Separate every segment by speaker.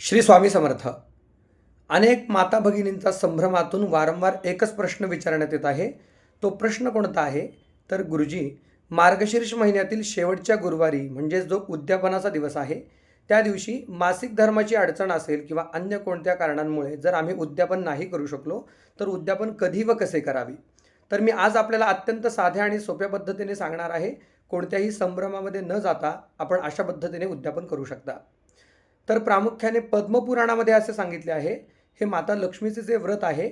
Speaker 1: श्री स्वामी समर्थ. अनेक माता भगिनींचा संभ्रमातून वारंवार एकच प्रश्न विचारण्यात येत आहे. तो प्रश्न कोणता आहे? तर गुरुजी मार्गशीर्ष महिन्यातील शेवटच्या गुरुवारी म्हणजेच जो उद्यापनाचा दिवस आहे त्या दिवशी मासिक धर्माची अडचण असेल किंवा अन्य कोणत्या कारणांमुळे जर आम्ही उद्यापन नाही करू शकलो तर उद्यापन कधी व कसे करावे? तर मी आज आपल्याला अत्यंत साध्या आणि सोप्या पद्धतीने सांगणार आहे कोणत्याही संभ्रमामध्ये न जाता आपण अशा पद्धतीने उद्यापन करू शकता. तर प्रामुख्याने पद्मपुराणामध्ये असे सांगितले आहे हे माता लक्ष्मीचे जे व्रत आहे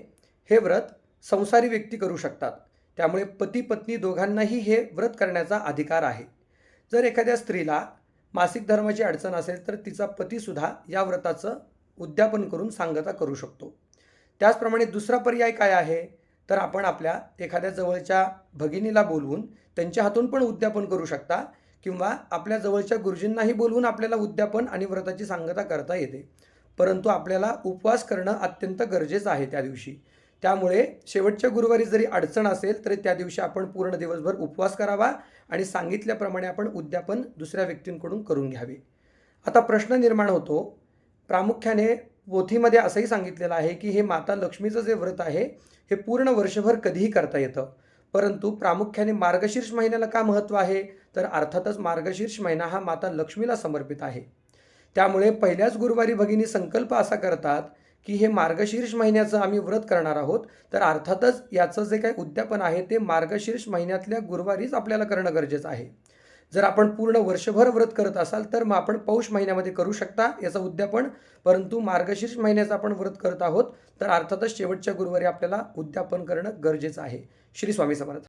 Speaker 1: हे व्रत संसारी व्यक्ती करू शकतात. त्यामुळे पती पत्नी दोघांनाही हे व्रत करण्याचा अधिकार आहे. जर एखाद्या स्त्रीला मासिक धर्माची अडचण असेल तर तिचा पतीसुद्धा या व्रताचं उद्यापन करून सांगता करू शकतो. त्याचप्रमाणे दुसरा पर्याय काय आहे? तर आपण आपल्या एखाद्या जवळच्या भगिनीला बोलवून त्यांच्या हातून पण उद्यापन करू शकता. किंवा आपल्या जवळच्या गुरुजींनाही बोलवून आपल्याला उद्यापन आणि व्रताची सांगता करता येते. परंतु आपल्याला उपवास करणं अत्यंत गरजेचं आहे त्या दिवशी. त्यामुळे शेवटच्या गुरुवारी जरी अडचण असेल तरी त्या दिवशी आपण पूर्ण दिवसभर उपवास करावा आणि सांगितल्याप्रमाणे आपण उद्यापन दुसऱ्या व्यक्तींकडून करून घ्यावे. आता प्रश्न निर्माण होतो. प्रामुख्याने पोथीमध्ये असंही सांगितलेलं आहे की हे माता लक्ष्मीचं जे व्रत आहे हे पूर्ण वर्षभर कधीही करता येतं. परंतु प्रामुख्याने मार्गशीर्ष महिन्याला का महत्त्व आहे? तर अर्थातच मार्गशीर्ष महिना हा माता लक्ष्मीला समर्पित आहे. त्यामुळे पहिल्याच गुरुवारी भगिनी संकल्प असा करतात की हे मार्गशीर्ष महिन्याचं आम्ही व्रत करणार आहोत तर अर्थातच याचं जे काही उद्यापन आहे ते मार्गशीर्ष महिन्यातल्या गुरुवारीच आपल्याला करणं गरजेचं आहे. जर आपण पूर्ण वर्षभर व्रत करत असाल तर मग आपण पौष महिन्यामध्ये करू शकता याचं उद्यापन. परंतु मार्गशीर्ष महिन्याचं आपण व्रत करत आहोत तर अर्थातच शेवटच्या गुरुवारी आपल्याला उद्यापन करणं गरजेचं आहे. श्री स्वामी समर्थ.